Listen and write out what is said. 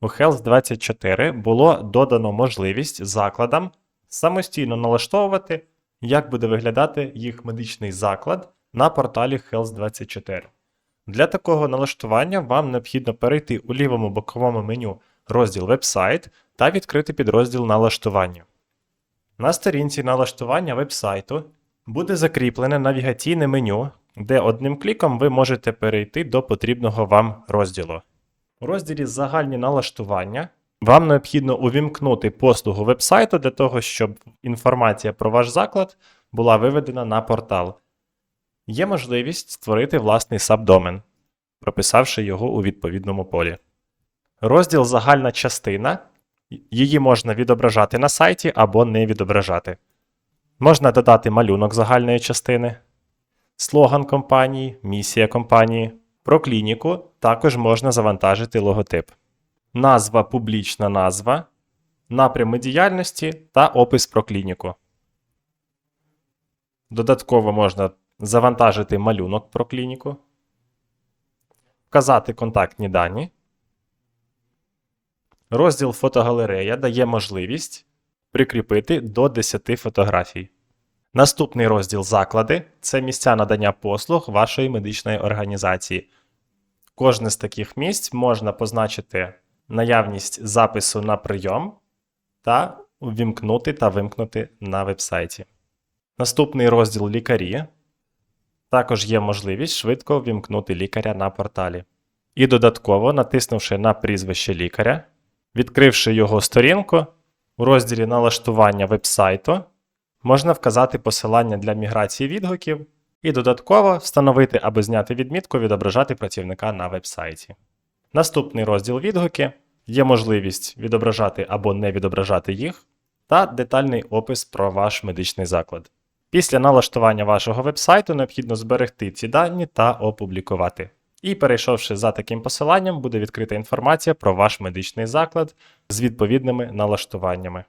У Health 24 було додано можливість закладам самостійно налаштовувати, як буде виглядати їх медичний заклад на порталі Health 24. Для такого налаштування вам необхідно перейти у лівому боковому меню розділ вебсайт та відкрити підрозділ налаштування. На сторінці налаштування вебсайту буде закріплене навігаційне меню, де одним кліком ви можете перейти до потрібного вам розділу. У розділі Загальні налаштування вам необхідно увімкнути послугу вебсайту для того, щоб інформація про ваш заклад була виведена на портал. Є можливість створити власний сабдомен, прописавши його у відповідному полі. Розділ Загальна частина. Її можна відображати на сайті або не відображати. Можна додати малюнок загальної частини, слоган компанії, місія компанії. Про клініку також можна завантажити логотип. Назва публічна назва, напрями діяльності та опис про клініку. Додатково можна завантажити малюнок про клініку, вказати контактні дані. Розділ фотогалерея дає можливість прикріпити до 10 фотографій. Наступний розділ заклади це місця надання послуг вашої медичної організації. Кожне з таких місць можна позначити наявність запису на прийом та увімкнути та вимкнути на вебсайті. Наступний розділ лікарі. Також є можливість швидко ввімкнути лікаря на порталі. І додатково, натиснувши на прізвище лікаря, відкривши його сторінку, у розділі налаштування вебсайту можна вказати посилання для міграції відгуків і додатково встановити або зняти відмітку відображати працівника на вебсайті. Наступний розділ відгуки є можливість відображати або не відображати їх, та детальний опис про ваш медичний заклад. Після налаштування вашого вебсайту необхідно зберегти ці дані та опублікувати. І перейшовши за таким посиланням, буде відкрита інформація про ваш медичний заклад з відповідними налаштуваннями.